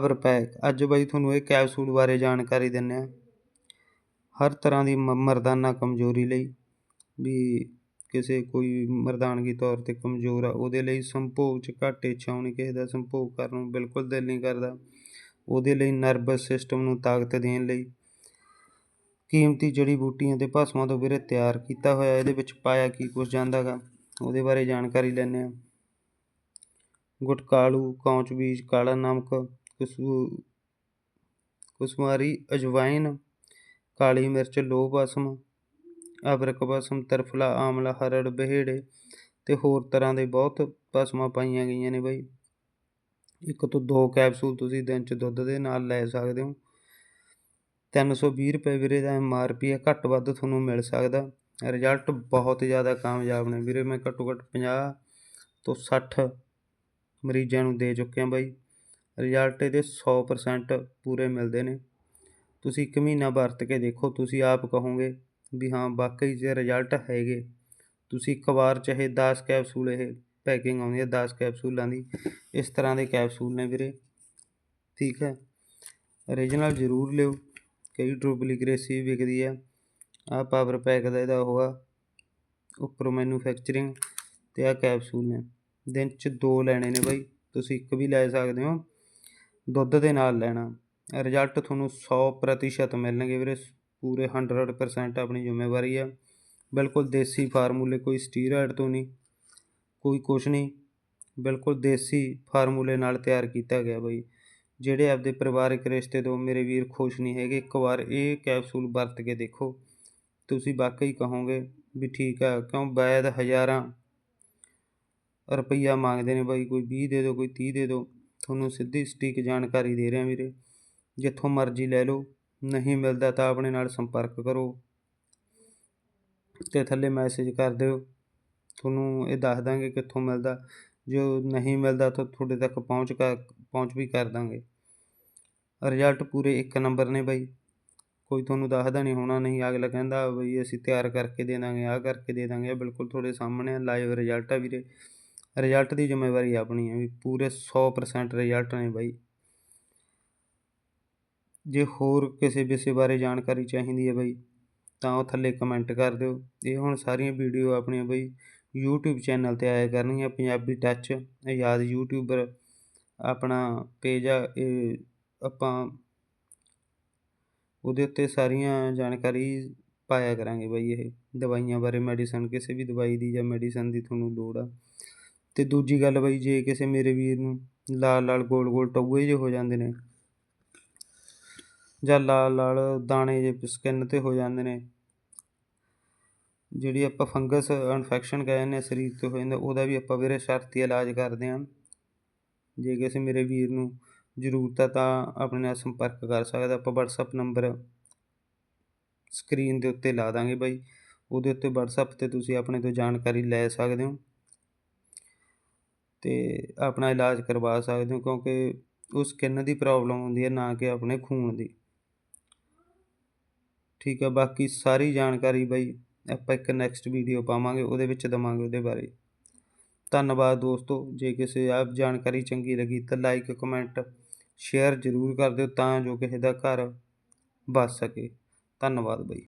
Power pack ਅੱਜ ਬਾਈ ਤੁਹਾਨੂੰ ਇਹ ਕੈਪਸੂਲ ਬਾਰੇ ਜਾਣਕਾਰੀ ਦਿੰਨੇ ਆ ਹਰ ਤਰ੍ਹਾਂ ਦੀ ਮ- ਮਰਦਾਨਾ ਕਮਜ਼ੋਰੀ ਲਈ ਵੀ ਕਿਸੇ ਕੋਈ ਮਰਦਾਨਗੀ ਤੌਰ ਤੇ ਕਮਜ਼ੋਰ ਆ, ਉਹਦੇ ਲਈ ਸੰਭੋਗ ਚ ਘੱਟ ਇੱਛਾ ਹੋਣੀ ਕਿਸੇ ਦਾ, ਸੰਭੋਗ ਕਰਨ ਨੂੰ ਬਿਲਕੁਲ ਦਿਲ ਨਹੀਂ ਕਰਦਾ। ਉਹਦੇ ਲਈ ਨਰਵਸ ਸਿਸਟਮ ਨੂੰ ਤਾਕਤ ਦੇਣ ਲਈ ਕੀਮਤੀ ਜੜੀ ਬੂਟੀਆਂ ਤੇ ਭਸਮਾਂ ਤੋਂ ਵੀਰੇ ਤਿਆਰ ਕੀਤਾ ਹੋਇਆ, ਇਹਦੇ ਵਿੱਚ ਪਾਇਆ ਕੀ ਕੁਝ ਜਾਂਦਾਗਾ, ਉਹਦੇ ਬਾਰੇ ਜਾਣਕਾਰੀ ਲੈਂਦੇ ਆ ਗੁਟਕਾਲੂ ਕੌਂਚ ਬੀਜ ਕਾਲਾ ਨਮਕ ਕੁਸੂ, ਕੁਸਮਾਰੀ ਅਜਵਾਇਨ ਕਾਲੀ ਮਿਰਚ, ਲੋਹ ਭਸਮ ਅਬਰਕ ਭਸਮ ਤਰਫਲਾ, ਆਮਲਾ, ਹਰੜ, ਬਹੇੜੇ ਤੇ ਹੋਰ ਤਰ੍ਹਾਂ ਦੇ ਬਹੁਤ ਭਸਮਾਂ ਪਾਈਆਂ ਗਈਆਂ ਨੇ ਬਾਈ। ਇੱਕ ਤੋਂ ਦੋ ਕੈਪਸੂਲ ਤੁਸੀਂ ਦਿਨ ਚ ਦੁੱਧ ਦੇ ਨਾਲ ਲੈ ਸਕਦੇ ਹੋ। 320 ਰੁਪਏ ਵੀਰੇ ਦਾ ਐੱਮ ਆਰ ਪੀ ਹੈ, ਘੱਟ ਵੱਧ ਤੁਹਾਨੂੰ ਮਿਲ ਸਕਦਾ। ਰਿਜ਼ਲਟ ਬਹੁਤ ਜ਼ਿਆਦਾ ਕਾਮਯਾਬ ਨੇ ਵੀਰੇ, ਮੈਂ ਘੱਟੋ ਘੱਟ 50 ਤੋਂ 60 ਮਰੀਜ਼ਾਂ ਨੂੰ ਦੇ ਚੁੱਕਿਆ ਬਾਈ। ਰਿਜ਼ਲਟ ਇਹਦੇ 100% ਪੂਰੇ ਮਿਲਦੇ ਨੇ। ਤੁਸੀਂ ਇੱਕ ਮਹੀਨਾ ਵਰਤ ਕੇ ਦੇਖੋ, ਤੁਸੀਂ ਆਪ ਕਹੋਗੇ ਵੀ ਹਾਂ, ਵਾਕਈ ਜੇ ਰਿਜ਼ਲਟ ਹੈਗੇ। ਤੁਸੀਂ ਇੱਕ ਵਾਰ ਚਾਹੇ 10 ਕੈਪਸੂਲ ਇਹ ਪੈਕਿੰਗ ਆਉਂਦੀ ਹੈ 10 ਕੈਪਸੂਲਾਂ ਦੀ, ਇਸ ਤਰ੍ਹਾਂ ਦੇ ਕੈਪਸੂਲ ਨੇ ਵੀਰੇ। ਠੀਕ ਹੈ? ਓਰੀਜਨਲ ਜ਼ਰੂਰ ਲਿਓ ਕਈ ਡੁਪਲੀਕੇਸੀ ਵੀ ਵਿਕਦੀ ਹੈ। ਆ ਪਾਵਰ ਪੈਕ ਦਾ ਇਹਦਾ ਹੋਗਾ ਉੱਪਰੋਂ ਮੈਨੂਫੈਕਚਰਿੰਗ ਤੇ ਆ ਕੈਪਸੂਲ ਨੇ। ਦਿਨ ਚ ਦੋ ਲੈਣੇ ਨੇ ਬਾਈ, ਤੁਸੀਂ ਇੱਕ ਵੀ ਲੈ ਸਕਦੇ ਹੋ। ਦੁੱਧ ਦੇ ਨਾਲ ਲੈਣਾ। ਰਿਜ਼ਲਟ ਤੁਹਾਨੂੰ 100% ਮਿਲਣਗੇ ਵੀਰੇ। ਪੂਰੇ 100% ਆਪਣੀ ਜ਼ਿੰਮੇਵਾਰੀ ਆ। ਬਿਲਕੁਲ ਦੇਸੀ ਫਾਰਮੂਲੇ, ਕੋਈ ਸਟੀਰਾਇਡ ਤੋਂ ਨਹੀਂ, ਕੋਈ ਕੁਛ ਨਹੀਂ। ਬਿਲਕੁਲ ਦੇਸੀ ਫਾਰਮੂਲੇ ਨਾਲ ਤਿਆਰ ਕੀਤਾ ਗਿਆ ਬਾਈ। ਜਿਹੜੇ ਆਪਦੇ ਪਰਿਵਾਰਕ ਰਿਸ਼ਤੇ ਤੋਂ ਮੇਰੇ ਵੀਰ ਖੁਸ਼ ਨਹੀਂ ਹੈਗੇ, ਇੱਕ ਵਾਰ ਇਹ ਕੈਪਸੂਲ ਵਰਤ ਕੇ ਦੇਖੋ। ਤੁਸੀਂ ਵਾਕਈ ਕਹੋਗੇ ਵੀ ਠੀਕ ਆ, ਕਿਉਂ ਵੈਦ ਹਜ਼ਾਰਾਂ ਰੁਪਈਆ ਮੰਗਦੇ ਨੇ ਬਾਈ। ਕੋਈ 20 ਦੇ ਦਿਓ, ਕੋਈ 30 ਦੇ ਦਿਓ। ਤੁਹਾਨੂੰ ਸਿੱਧੀ ਸਟੀਕ ਜਾਣਕਾਰੀ ਦੇ ਰਿਹਾ ਵੀਰੇ। ਜਿੱਥੋਂ ਮਰਜ਼ੀ ਲੈ ਲਓ, ਨਹੀਂ ਮਿਲਦਾ ਤਾਂ ਆਪਣੇ ਨਾਲ ਸੰਪਰਕ ਕਰੋ। ਤੇ ਥੱਲੇ ਮੈਸੇਜ ਕਰ ਦਿਓ। ਤੁਹਾਨੂੰ ਇਹ ਦੱਸ ਦਾਂਗੇ ਕਿੱਥੋਂ ਮਿਲਦਾ। ਜੋ ਨਹੀਂ ਮਿਲਦਾ ਤਾਂ ਤੁਹਾਡੇ ਤੱਕ ਪਹੁੰਚ ਕਰ, ਪਹੁੰਚ ਵੀ ਕਰ ਦਾਂਗੇ। ਰਿਜ਼ਲਟ ਪੂਰੇ ਇੱਕ ਨੰਬਰ ਨੇ ਬਾਈ। ਕੋਈ ਤੁਹਾਨੂੰ ਦੱਸਦਾ ਨਹੀਂ, ਹੋਣਾ ਨਹੀਂ, ਅਗਲਾ ਕਹਿੰਦਾ ਬਈ ਅਸੀਂ ਤਿਆਰ ਕਰਕੇ ਦੇ ਦਾਂਗੇ, ਆਹ ਕਰਕੇ ਦੇ ਦਾਂਗੇ। ਬਿਲਕੁਲ ਤੁਹਾਡੇ ਸਾਹਮਣੇ ਲਾਈਵ ਰਿਜ਼ਲਟ ਆ ਵੀਰੇ। ਰਿਜ਼ਲਟ ਦੀ ਜ਼ਿੰਮੇਵਾਰੀ ਆਪਣੀ ਹੈ ਵੀ ਪੂਰੇ 100% ਰਿਜ਼ਲਟ ਨੇ ਬਾਈ। ਜੇ ਹੋਰ ਕਿਸੇ ਵਿਸ਼ੇ ਬਾਰੇ ਜਾਣਕਾਰੀ ਚਾਹੀਦੀ ਹੈ ਬਾਈ, ਤਾਂ ਉਹ ਥੱਲੇ ਕਮੈਂਟ ਕਰ ਦਿਓ। ਇਹ ਹੁਣ ਸਾਰੀਆਂ ਵੀਡੀਓ ਆਪਣੀਆਂ ਬਾਈ YouTube ਚੈਨਲ ਤੇ ਆਇਆ ਕਰਨਗੀਆਂ, ਪੰਜਾਬੀ ਟੱਚ ਆਜ਼ਾਦ ਯੂਟਿਊਬਰ ਆਪਣਾ ਪੇਜ ਆ, ਇਹ ਆਪਾਂ ਉਹਦੇ ਉੱਤੇ ਸਾਰੀਆਂ ਜਾਣਕਾਰੀ ਪਾਇਆ ਕਰਾਂਗੇ ਬਾਈ ਇਹ, ਦਵਾਈਆਂ ਬਾਰੇ ਮੈਡੀਸਨ ਕਿਸੇ ਵੀ ਦਵਾਈ ਦੀ ਜਾਂ ਮੈਡੀਸਨ ਦੀ ਤੁਹਾਨੂੰ ਲੋੜ ਆ। ਅਤੇ ਦੂਜੀ ਗੱਲ ਬਾਈ ਜੇ ਕਿਸੇ ਮੇਰੇ ਵੀਰ ਨੂੰ ਲਾਲ ਲਾਲ ਗੋਲ ਗੋਲ ਟੌਏ ਜਿਹੇ ਹੋ ਜਾਂਦੇ ਨੇ ਜਾਂ ਲਾਲ ਲਾਲ ਦਾਣੇ ਜੇ ਸਕਿਨ ਤੇ ਹੋ ਜਾਂਦੇ ਨੇ, ਜਿਹੜੀ ਆਪਾਂ ਫੰਗਸ ਇਨਫੈਕਸ਼ਨ ਕਹਿੰਦੇ ਹਾਂ ਸਰੀਰ ਤੇ ਹੋ ਜਾਂਦਾ, ਉਹਦਾ ਵੀ ਆਪਾਂ ਵੀਰੇ ਸ਼ਰਤੀ ਇਲਾਜ ਕਰਦੇ ਹਾਂ। ਜੇ ਕਿਸੇ ਮੇਰੇ ਵੀਰ ਨੂੰ ਜ਼ਰੂਰਤ ਆ ਤਾਂ ਆਪਣੇ ਨਾਲ ਸੰਪਰਕ ਕਰ ਸਕਦਾ, ਆਪਾਂ WhatsApp ਨੰਬਰ ਸਕਰੀਨ ਦੇ ਉੱਤੇ ਲਾ ਦਾਂਗੇ ਬਾਈ, ਉਹਦੇ ਉੱਤੇ WhatsApp ਤੇ ਤੁਸੀਂ ਆਪਣੇ ਤੋਂ ਜਾਣਕਾਰੀ ਲੈ ਸਕਦੇ ਹੋ। ਅਤੇ ਆਪਣਾ ਇਲਾਜ ਕਰਵਾ ਸਕਦੇ ਹੋ, ਕਿਉਂਕਿ ਉਹ ਸਕਿਨ ਦੀ ਪ੍ਰੋਬਲਮ ਹੁੰਦੀ ਹੈ, ਨਾ ਕਿ ਆਪਣੇ ਖੂਨ ਦੀ। ਠੀਕ ਹੈ ਬਾਕੀ ਸਾਰੀ ਜਾਣਕਾਰੀ ਬਾਈ ਆਪਾਂ ਇੱਕ ਨੈਕਸਟ ਵੀਡੀਓ ਪਾਵਾਂਗੇ, ਉਹਦੇ ਵਿੱਚ ਦਵਾਂਗੇ ਉਹਦੇ ਬਾਰੇ। ਧੰਨਵਾਦ ਦੋਸਤੋ, ਜੇ ਕਿਸੇ ਆਪ ਜਾਣਕਾਰੀ ਚੰਗੀ ਲੱਗੀ ਤਾਂ ਲਾਈਕ ਕਮੈਂਟ ਸ਼ੇਅਰ ਜ਼ਰੂਰ ਕਰ ਦਿਓ, ਤਾਂ ਜੋ ਕਿਸੇ ਦਾ ਘਰ ਬਚ ਸਕੇ। ਧੰਨਵਾਦ ਬਾਈ।